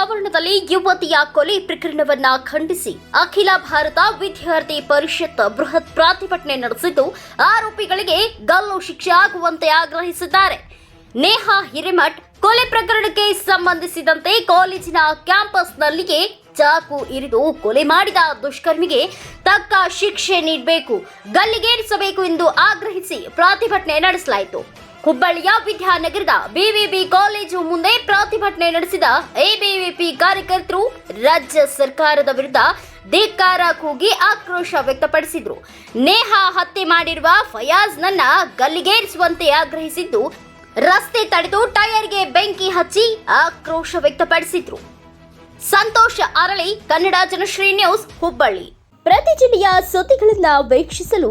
ಆವರಣದಲ್ಲಿ ಯುವತಿಯ ಕೊಲೆ ಪ್ರಕರಣವನ್ನ ಖಂಡಿಸಿ. ಅಖಿಲ ಭಾರತ ವಿದ್ಯಾರ್ಥಿ ಪರಿಷತ್ ಬೃಹತ್ ಪ್ರತಿಭಟನೆ ನಡೆಸಿದ್ದು, ಆರೋಪಿಗಳಿಗೆ ಗಲ್ಲು ಶಿಕ್ಷೆ ಆಗುವಂತೆ ಆಗ್ರಹಿಸಿದ್ದಾರೆ. ನೇಹಾ ಹಿರೇಮಠ್ ಕೊಲೆ ಪ್ರಕರಣಕ್ಕೆ ಸಂಬಂಧಿಸಿದಂತೆ ಕಾಲೇಜಿನ ಕ್ಯಾಂಪಸ್ನಲ್ಲಿಯೇ ಚಾಕು ಇರಿದು ಕೊಲೆ ಮಾಡಿದ ದುಷ್ಕರ್ಮಿಗೆ ತಕ್ಕ ಶಿಕ್ಷೆ ನೀಡಬೇಕು, ಗಲ್ಲಿಗೇರಿಸಬೇಕು ಎಂದು ಆಗ್ರಹಿಸಿ ಪ್ರತಿಭಟನೆ ನಡೆಸಲಾಯಿತು. ಹುಬ್ಬಳ್ಳಿಯ ವಿದ್ಯಾನಗರದ ಬಿವಿಬಿ ಕಾಲೇಜು ಮುಂದೆ ಪ್ರತಿಭಟನೆ ನಡೆಸಿದ ಎಬಿವಿಪಿ ಕಾರ್ಯಕರ್ತರು ರಾಜ್ಯ ಸರ್ಕಾರದ ವಿರುದ್ಧ ಧಿಕ್ಕಾರ ಕೂಗಿ ಆಕ್ರೋಶ ವ್ಯಕ್ತಪಡಿಸಿದ್ರು. ನೇಹಾ ಹತ್ಯೆ ಮಾಡಿರುವ ಫಯಾಜ್ನನ್ನ ಗಲ್ಲಿಗೇರಿಸುವಂತೆ ಆಗ್ರಹಿಸಿದ್ದು, ರಸ್ತೆ ತಡೆದು ಟೈರ್ಗೆ ಬೆಂಕಿ ಹಚ್ಚಿ ಆಕ್ರೋಶ ವ್ಯಕ್ತಪಡಿಸಿದ್ರು. ಸಂತೋಷ ಅರಳಿ, ಕನ್ನಡ ಜನಶ್ರೀ ನ್ಯೂಸ್, ಹುಬ್ಬಳ್ಳಿ. ಪ್ರತಿ ಜಿಲ್ಲೆಯ ಸುದ್ದಿಗಳನ್ನ ವೀಕ್ಷಿಸಲು